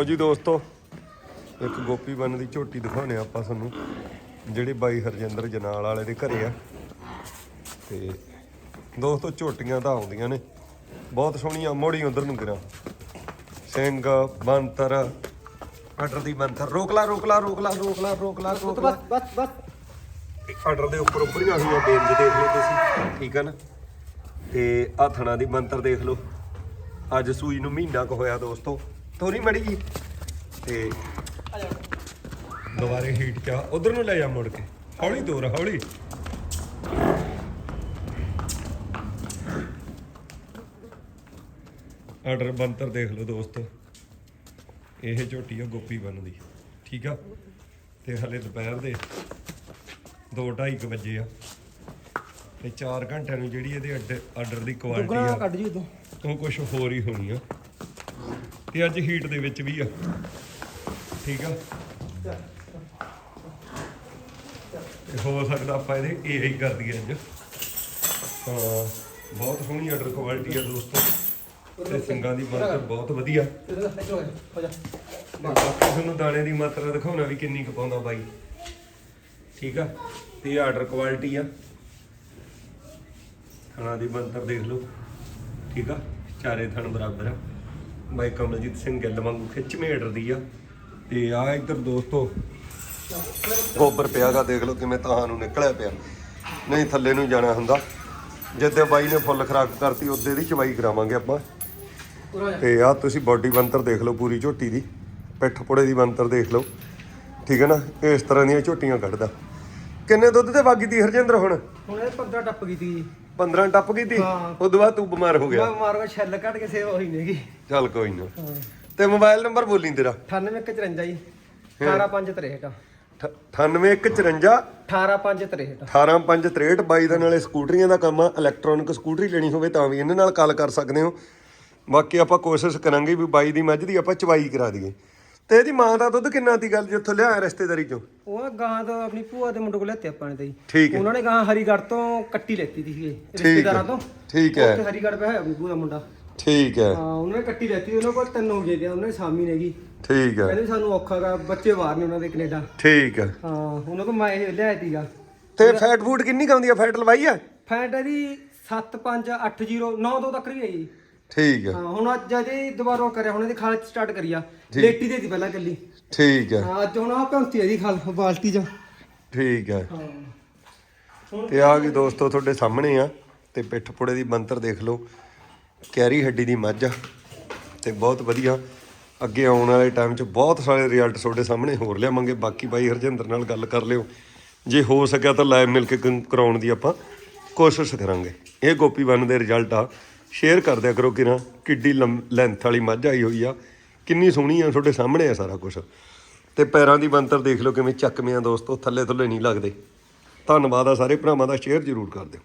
ਲਓ ਜੀ ਦੋਸਤੋ ਇੱਕ ਗੋਪੀ ਬੰਨ ਦੀ ਝੋਟੀ ਦਿਖਾਉਣੇ ਆ ਆਪਾਂ ਤੁਹਾਨੂੰ ਜਿਹੜੀ ਬਾਈ ਹਰਜਿੰਦਰ ਜਨਾਲ ਵਾਲੇ ਦੇ ਘਰੇ ਆ। ਤੇ ਦੋਸਤੋ ਝੋਟੀਆਂ ਤਾਂ ਆਉਂਦੀਆਂ ਨੇ ਬਹੁਤ ਸੋਹਣੀਆਂ ਮੋੜੀ ਉਧਰ ਨੂੰ ਗਿਰਾਂ। ਸਿੰਘ ਬੰਤਰ ਆਰਡਰ ਦੀ ਬੰਤਰ ਰੋਕ ਲਾ ਰੋਕ ਲਾ ਰੋਕ ਲਾ ਰੋਕ ਲਾ ਰੋਕ ਲਾ ਰੋਕ ਲਾ। ਬਸ ਬਸ ਆਰਡਰ ਦੇ ਉੱਪਰ ਉੱਪਰੀਆਂ ਹੋਈਆਂ ਬੇਨਜ ਦੇਖ ਲਓ ਤੁਸੀਂ ਠੀਕ ਹੈ ਨਾ? ਤੇ ਆਥਣਾ ਦੀ ਮੰਤਰ ਦੇਖ ਲਓ। ਅੱਜ ਸੂਈ ਨੂੰ ਮਹੀਨਾ ਕੁ ਹੋਇਆ ਦੋਸਤੋ। ਤੋਰੀ ਮੜੀ ਜੀ। ਤੇ ਦੁਬਾਰੇ ਹੀਟ ਚਾ ਉਧਰ ਨੂੰ ਲੈ ਜਾ ਮੁੜ ਕੇ। ਹੌਲੀ ਤੋਰ ਹੌਲੀ। ਆਰਡਰ ਬੰਤਰ ਦੇਖ ਲਓ ਦੋਸਤੋ। ਇਹ ਝੋਟੀ ਆ ਗੋਪੀ ਬਨ ਦੀ। ਠੀਕ ਆ? ਤੇ ਹਲੇ ਦੁਪਹਿਰ ਦੇ 2:30 ਵਜੇ ਆ। ਤੇ 4 ਘੰਟਿਆਂ ਨੂੰ ਜਿਹੜੀ ਇਹਦੇ ਆਰਡਰ ਦੀ ਕੁਆਲਿਟੀ ਆ। ਕੱਢ ਜੀ ਉਦੋਂ। ਉਹ ਕੁਝ ਹੋਰ ਹੀ ਹੋਣੀ ਆ। ਤੇ ਅੱਜ ਹੀਟ ਦੇ ਵਿੱਚ ਵੀ ਆ। ਠੀਕ ਆ? ਤੇ ਹੋ ਸਕਦਾ ਆਪਾਂ ਇਹਦੇ ਇਹ ਕਰ ਦਈਏ ਅੱਜ। ਹਾਂ ਬਹੁਤ ਸੋਹਣੀ ਆਰਡਰ ਕੁਆਲਿਟੀ ਆ ਦੋਸਤੋ। ਤੇ ਸਿੰਘਾਂ ਦੀ ਮਾਤਰਾ ਬਹੁਤ ਵਧੀਆ। ਬਾਕੀ ਤੁਹਾਨੂੰ ਦਾਣੇ ਦੀ ਮਾਤਰਾ ਦਿਖਾਉਣਾ ਵੀ ਕਿੰਨੀ ਕੁ ਪਾਉਂਦਾ ਬਾਈ। ਠੀਕ ਆ? ਤੇ ਆਰਡਰ ਕੁਆਲਿਟੀ ਆ। ਥਣਾ ਦੀ ਮੰਤਰ ਦੇਖ ਲਓ। ਠੀਕ ਆ? ਚਾਰੇ ਥਣ ਬਰਾਬਰ ਆ। ਬਾਈ ਕਮਲਜੀਤ ਸਿੰਘ ਗਿੱਲ ਵਾਂਗੂ ਖਿੱਚਵੇਂ ਆਰਡਰ ਆ। ਤੇ ਆ ਇੱਧਰ ਦੋਸਤੋ, ਗੋਬਰ ਪਿਆਗਾ ਦੇਖ ਲਓ ਕਿਵੇਂ ਤਾਂ ਨੂੰ ਨਿਕਲਿਆ ਪਿਆ। ਨਹੀਂ, ਥੱਲੇ ਨੂੰ ਜਾਣਾ ਹੁੰਦਾ। ਜਿੱਦੇ ਬਾਈ ਨੇ ਫੁੱਲ ਖਰਾਕ ਕਰਤੀ, ਉਹਦੇ ਦੀ ਚਵਾਈ ਕਰਾਵਾਂਗੇ ਆਪਾਂ। ਤੇ ਆ ਤੁਸੀਂ ਬਾਡੀ ਬੰਤਰ ਦੇਖ ਲਓ ਪੂਰੀ ਝੋਟੀ ਦੀ। ਪਿੱਠ ਪੁੜੇ ਦੀ ਬੰਤਰ ਦੇਖ ਲਓ। ਠੀਕ ਹੈ ਨਾ? ਇਸ ਤਰ੍ਹਾਂ ਦੀਆਂ ਝੋਟੀਆਂ ਕੱਢਦਾ। ਕਿੰਨੇ ਦੁੱਧ ਤੇ ਵਾਗੀ ਦੀ ਹਰਜਿੰਦਰ ਹੁਣ? ਹੁਣ ਇਹ 15 ਟੱਪ ਗਈ ਤੀ 15 ਟੱਪ ਗਈ ਤੀ ਹਾਂ। ਉਦੋਂ ਬਾਅਦ ਤੂੰ ਬਿਮਾਰ ਹੋ ਮੈਂ ਗਿਆ ਮਾਰ ਕੇ ਛੱਲ ਕੱਢ ਕੇ ਸੇਵਾ ਹੋਈ ਨੇਗੀ ਚੱਲ ਕੋਈ ਨਾ। ਤੇ ਮੋਬਾਈਲ ਨੰਬਰ ਬੋਲੀ ਤੇਰਾ। 9854 ਜੀ। 18563 9854 18563 18563 ਬਾਈ ਦਾ ਨਾਲੇ ਸਕੂਟਰੀਆਂ ਦਾ ਕੰਮ ਆ ਇਲੈਕਟ੍ਰੋਨਿਕ ਸਕੂਟਰੀ ਲੈਣੀ ਹੋਵੇ ਤਾਂ ਵੀ ਇਹਨਾਂ ਨਾਲ ਕਾਲ ਕਰ ਸਕਦੇ ਹੋ। ਬਾਕੀ ਆਪਾਂ ਕੋਸ਼ਿਸ਼ ਕਰਾਂਗੇ ਵੀ ਬਾਈ ਦੀ ਮੱਝ ਦੀ ਆਪਾਂ ਚਵਾਈ ਕਰਾ ਦਈਏ। ਤੇ ਇਹਦੀ ਮਾਂ ਦਾ ਦੁੱਧ ਕਿੰਨਾ ਤੀ ਗੱਲ ਜਿੱਥੋਂ ਲਿਆ ਰਿਸ਼ਤੇਦਾਰੀ ਚੋਂ? ਉਹ ਗਾਂ ਤੋਂ ਆਪਣੀ ਭੂਆ ਦੇ ਮੁੰਡੇ ਕੋਲ ਲੈਤੇ ਆਪਾਂ ਨੇ ਤੇ ਜੀ ਠੀਕ ਹੈ। ਉਹਨਾਂ ਨੇ ਗਾਂ ਹਰੀਗੜ੍ਹ ਤੋਂ ਕੱਟੀ ਲੈਤੀ ਸੀ ਇਹ ਰਿਸ਼ਤੇਦਾਰਾਂ ਤੋਂ। ਠੀਕ ਹੈ। ਉੱਥੇ ਹਰੀਗੜ੍ਹ ਪਿਆ ਹੋਇਆ ਆਪਣੀ ਭੂਆ ਦਾ ਮੁੰਡਾ। ਠੀਕ ਹੈ। ਹਾਂ ਉਹਨਾਂ ਨੇ ਕੱਟੀ ਲੈਤੀ ਉਹਨਾਂ ਕੋਲ ਤਿੰਨ ਹੋ ਗਏ ਤੇ ਉਹਨਾਂ ਨੇ ਸਾਮੀ ਨੇਗੀ। ਠੀਕ ਹੈ। ਕਹਿੰਦੇ ਸਾਨੂੰ ਔਖਾ ਗਾ ਬੱਚੇ ਬਾਹਰ ਨੇ ਉਹਨਾਂ ਦੇ ਕੈਨੇਡਾ। ਠੀਕ ਹੈ। ਹਾਂ ਉਹਨਾਂ ਕੋਲ ਮੈਂ ਇਹ ਲਿਆਇਆ ਤੀਗਾ ਤੇ ਫੈਟ ਫੂਡ ਕਿੰਨੀ ਕੁ ਆਉਂਦੀ ਆ? ਫੈਟ ਲਵਾਈ ਆ? ਫੈਟ ਇਹਦੀ 7580 92 ਤੱਕ ਵੀ ਹੈ ਜੀ ਠੀਕ ਹੈ ਹਾਂ ਹੁਣ ਅੱਜ ਅਜੇ ਦੁਬਾਰਾ ਕਰਿਆ ਹੁਣ ਇਹਦੀ ਖਾਲ ਸਟਾਰਟ ਕਰੀਆ ਲੇਟੀ ਦੇ ਦੀ ਪਹਿਲਾਂ ਕੱਲੀ ਠੀਕ ਹੈ ਹਾਂ ਅੱਜ ਹੁਣ ਆ ਭੰਤੀ ਇਹਦੀ ਖਾਲ ਬਾਲਟੀ ਚ। ਠੀਕ ਹੈ। ਹਾਂ ਤੇ ਆ ਗਈ ਦੋਸਤੋ ਤੁਹਾਡੇ ਸਾਹਮਣੇ ਆ ਤੇ ਪਿੱਠ ਪੁੜੇ ਦੀ ਬੰਤਰ ਦੇਖ ਲਓ। ਕੈਰੀ ਹੱਡੀ ਦੀ ਮੱਝ ਆ ਤੇ ਬਹੁਤ ਵਧੀਆ। ਅੱਗੇ ਆਉਣ ਵਾਲੇ ਟਾਈਮ 'ਚ ਬਹੁਤ ਸਾਰੇ ਰਿਜ਼ਲਟ ਤੁਹਾਡੇ ਸਾਹਮਣੇ ਹੋਰ ਲਿਆਵਾਂਗੇ। ਬਾਕੀ ਬਾਈ ਹਰਜਿੰਦਰ ਨਾਲ ਗੱਲ ਕਰ ਲਿਓ। ਜੇ ਹੋ ਸਕਿਆ ਤਾਂ ਲਾਈਵ ਮਿਲ ਕੇ ਕ- ਕਰਾਉਣ ਦੀ ਆਪਾਂ ਕੋਸ਼ਿਸ਼ ਕਰਾਂਗੇ। ਇਹ ਗੋਪੀ ਬੰਨ ਦੇ ਰਿਜ਼ਲਟ ਆ। ਸ਼ੇਅਰ ਕਰ ਦਿਆ ਕਰੋ ਕਿਰਾਂ। ਕਿੱਡੀ ਲੈਂਥ ਵਾਲੀ ਮੱਝ ਆਈ ਹੋਈ ਆ। ਕਿੰਨੀ ਸੋਹਣੀ ਆ, ਤੁਹਾਡੇ ਸਾਹਮਣੇ ਆ ਸਾਰਾ ਕੁਝ ਤੇ ਪੈਰਾਂ ਦੀ ਬੰਤਰ ਦੇਖ ਲਓ ਕਿਵੇਂ ਚੱਕਵੇਂ ਆ ਦੋਸਤੋ, ਥੱਲੇ ਥੱਲੇ ਨਹੀਂ ਲੱਗਦੇ। ਧੰਨਵਾਦ ਆ ਸਾਰੇ ਭਰਾਵਾਂ ਦਾ ਸ਼ੇਅਰ ਜ਼ਰੂਰ ਕਰ ਦਿਓ।